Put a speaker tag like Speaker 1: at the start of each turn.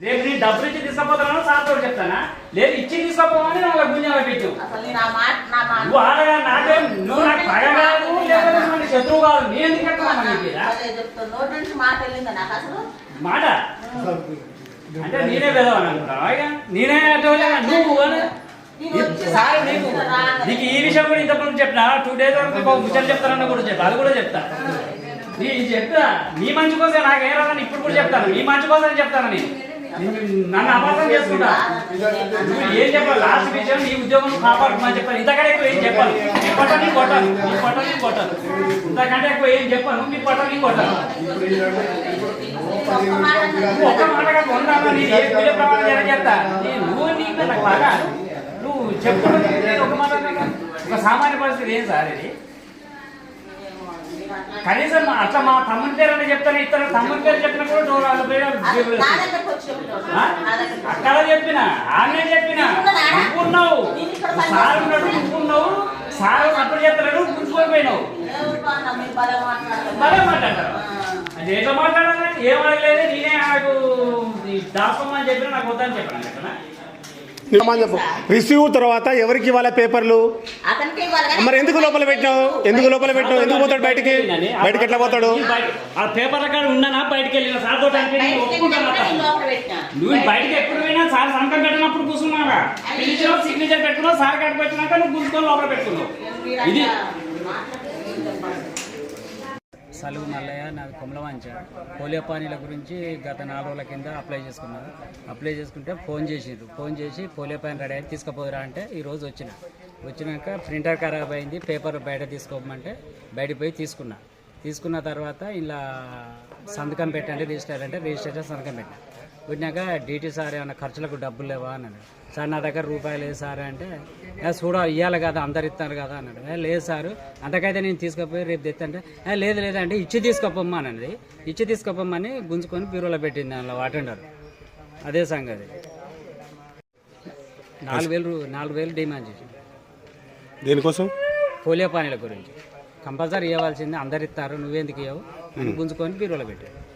Speaker 1: రేపు నీ డబ్బులు ఇచ్చి తీసుకుపోతానో సార్తో చెప్తానా? లేదు ఇచ్చి తీసుకుపోమని వాళ్ళ గుంజాల పెట్టు
Speaker 2: అసలు నేను ఆ మాట నా మాట
Speaker 1: నువ్వు ఆడగా నాకేం నువ్వు నాకు పగ కాదు శత్రువు కాదు. నేను ఎందుకు
Speaker 2: నుంచి మాట
Speaker 1: అంటే నేనే వెదవని అనుకుంటాను నేనే అటోలే నువ్వు సార్ నీకు ఈ విషయం కూడా ఇంతకుముందు చెప్పిన? టూ డేస్ వరకు ఒక ముచ్చట చెప్తానన్న కూడా చెప్పా. అది కూడా చెప్తా. నీ చెప్తా నీ మంచి కోసం నాకేం రాదని ఇప్పుడు కూడా చెప్తాను. నీ మంచి కోసం చెప్తాను నేను. నన్ను అపార్థం చేసుకుంటా. నువ్వు ఏం చెప్పాలి? లాస్ట్ విషయం నీ ఉద్యోగం కాపాడుకోమని చెప్పాను ఇంతకంటే ఎక్కువ ఏం చెప్పాలి? నీ పొట్ట నీ కొట్టాను నీ పొట్ట నీ కొట్టాను ఇంతకంటే ఎక్కువ ఏం చెప్పాను నీ పొట్ట నీ కొట్టాను
Speaker 2: ఒక్క
Speaker 1: నువ్వు ఒక్క మాటగా కొన్నాను నీ ఏ పిల్ల ప్రమాణం జరిగేస్తా నీ నువ్వు నీకు నాకు బాగా నువ్వు చెప్తున్నది ఒక మాట ఒక సామాన్య పరిస్థితి ఏం సార్ ఇది. కనీసం అట్లా మా తమ్ముని పేరు అని చెప్తాను ఇతను తమ్ముని పేరు చెప్పినా కూడా నువ్వు వాళ్ళ పేరు. అక్కడ చెప్పిన ఆమె చెప్పిన నువ్వున్నావు. సార్ ఉన్నాడు నువ్వున్నావు సార్ అప్పుడు చెప్తున్నాడు గుంజుకొని పోయినావు.
Speaker 2: ఎవరు బాగా మీరు భలే మాట్లాడతారు.
Speaker 1: అది ఎట్లా మాట్లాడాలి ఏం అడగలేదు నేనే నాకు దాసుకోమని చెప్పిన నాకు వద్దని చెప్పాను చెప్పనా?
Speaker 3: చెప్పు రిసీవ్ తర్వాత ఎవరికి ఇవ్వాలి పేపర్లు? మరి ఎందుకు లోపల పెట్టినావు? ఎందుకు లోపల పెట్టినావు? ఎందుకు పోతాడు బయటికి? బయటికి ఎట్లా పోతాడు?
Speaker 1: ఆ పేపర్ కాడ ఉన్నానా? బయటికి వెళ్ళిన? సార్. నువ్వు బయటికి ఎప్పుడు పోయినా సార్ సంతకం పెట్టినప్పుడు కూర్చున్నావా పిలిచినావు సిగ్నేచర్ పెట్టుకున్నావు సార్ నువ్వు కూర్చుకొని లోపల పెట్టుకున్నావు. ఇది
Speaker 2: అట్లా మాట్లాడితే ఏం చెప్పాలి?
Speaker 4: సలుగు మల్లయ్య నాది కొమలవంచ. పోలియో పానీల గురించి గత నాలుగు రోజుల కింద అప్లై చేసుకున్నాను. అప్లై చేసుకుంటే ఫోన్ చేసిండ్రు. ఫోన్ చేసి పోలియో పాని రెడీ అయ్యి తీసుకుపోదురా అంటే ఈరోజు వచ్చిన. వచ్చినాక ప్రింటర్ ఖరాబ్ అయింది పేపర్ బయట తీసుకోమంటే బయటకు పోయి తీసుకున్నా. తీసుకున్న తర్వాత ఇలా సంతకం పెట్టండి రిజిస్టర్ అంటే రిజిస్ట్రేషన్ సంతకం పెట్టినా. పెట్టినాక డీటీ సార్ ఏమైనా ఖర్చులకు డబ్బులు లేవా అన్నాడు. సార్ నా దగ్గర రూపాయలు లేదు సార్ అంటే "ఏ, చూడ ఇవ్వాలి కదా అందరు ఇస్తారు కదా అన్నాడు. "ఏ, లేదు సార్ అంతకైతే నేను తీసుకుపోయి రేపు తెత్తంటే "ఏ, లేదు లేదు అంటే ఇచ్చి తీసుకోపోమ్మా అన్నది. ఇచ్చి తీసుకోపోమ్మని గుంజుకొని బీరోలో పెట్టింది అందులో అటెండర్ అదే సంగతి. నాలుగు వేలు నాలుగు వేలు డిమాండ్ చేసింది
Speaker 3: దేనికోసం?
Speaker 4: పోలియో పానీల గురించి. కంపల్సరీ ఇవ్వాల్సింది అందరు ఇస్తారు నువ్వెందుకు ఇవ్వవు అని గుంజుకొని బీరోలో పెట్టాడు